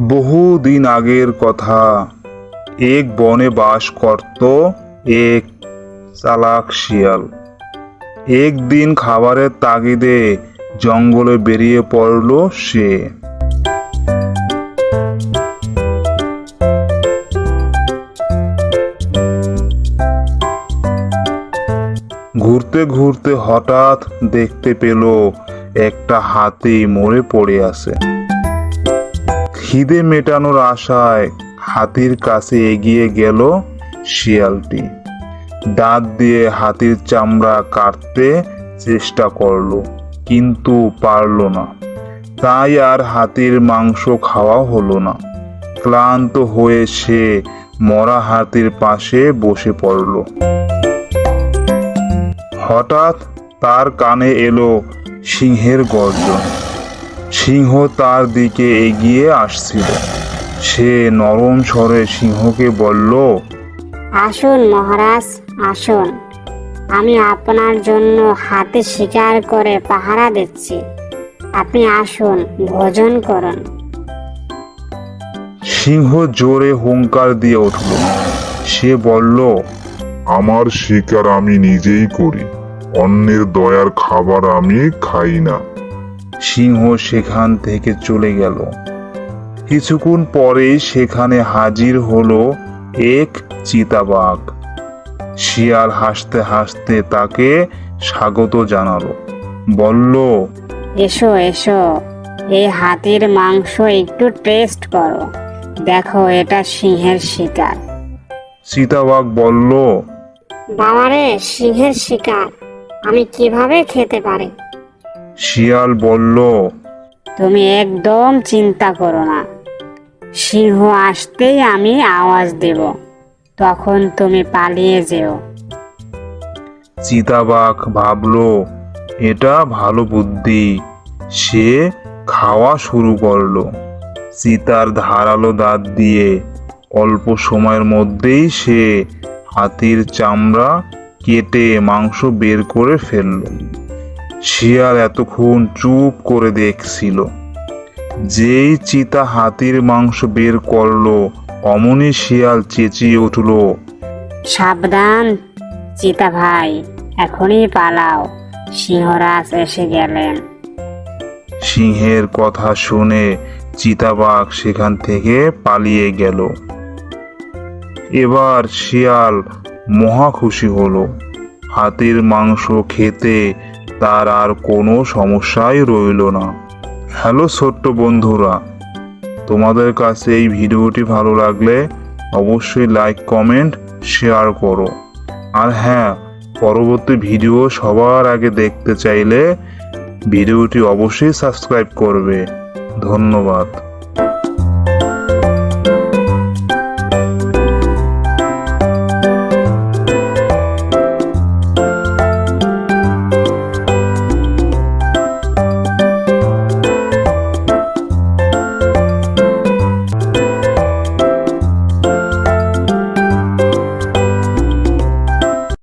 বহুদিন আগের কথা। এক বনে বাস করত এক চালাক শিয়াল। একদিন খাবারের তাগিদে জঙ্গলে বেরিয়ে পড়ল সে। ঘুরতে ঘুরতে হঠাৎ দেখতে পেল একটা হাতি মরে পড়ে আছে। খিদে মেটানোর আশায় হাতির কাছে এগিয়ে গেল শিয়ালটি। দাঁত দিয়ে হাতির চামড়া কাটতে চেষ্টা করল, কিন্তু পারল না। তাই আর হাতির মাংস খাওয়া হলো না। ক্লান্ত হয়ে সে মরা হাতির পাশে বসে পড়ল। হঠাৎ তার কানে এলো সিংহের গর্জন। সিংহ তার দিকে এগিয়ে আসছিল। সে নরম স্বরে সিংহকে বলল আসুন মহারাজ আসুন। আমি আপনার জন্য হাতে শিকার করে পাহারা দিচ্ছি। আপনি আসুন ভোজন করুন। সিংহ জোরে হুঙ্কার দিয়ে উঠল। সে বলল আমার শিকার আমি নিজেই করি অন্যের দয়ার খাবার আমি খাই না। সিংহ সেখান থেকে চলে গেল। কিছুক্ষণ পরে সেখানে হাজির হলো এক চিতাবাঘ। শিয়াল হাসতে হাসতে তাকে স্বাগত জানালো। বলল এসো এসো এই হাতির মাংস একটু টেস্ট করো। দেখো এটা সিংহের শিকার। চিতাবাঘ বলল বাবারে সিংহের শিকার? আমি কীভাবে খেতে পারি? শিয়াল বলল তুমি একদম চিন্তা করো না। সিংহ আসতেই আমি আওয়াজ দেব। তখন তুমি পালিয়ে যেও। চিতাবাঘ ভাবলো এটা ভালো বুদ্ধি। সে খাওয়া শুরু করল। চিতার ধারালো দাঁত দিয়ে অল্প সময়ের মধ্যেই সে হাতির চামড়া কেটে মাংস বের করে ফেলল। শিয়াল এতক্ষণ চুপ করে দেখছিল। যেই চিতা হাতির মাংস বের করল অমনি শিয়াল চেঁচিয়ে উঠল সাবধান চিতা ভাই এখনই পালাও সিংহরাজ এসে গেলেন। সিংহের কথা শুনে চিতাবাঘ সেখান থেকে পালিয়ে গেল। এবার শিয়াল মহা খুশি হলো। হাতির মাংস খেতে তার আর কোনো সমস্যাই রইল না। হ্যালো ছোট্ট বন্ধুরা, তোমাদের কাছে এই ভিডিওটি ভালো লাগলে অবশ্যই লাইক, কমেন্ট, শেয়ার করো। আর হ্যাঁ পরবর্তী ভিডিও সবার আগে দেখতে চাইলে ভিডিওটি অবশ্যই সাবস্ক্রাইব করবে। ধন্যবাদ।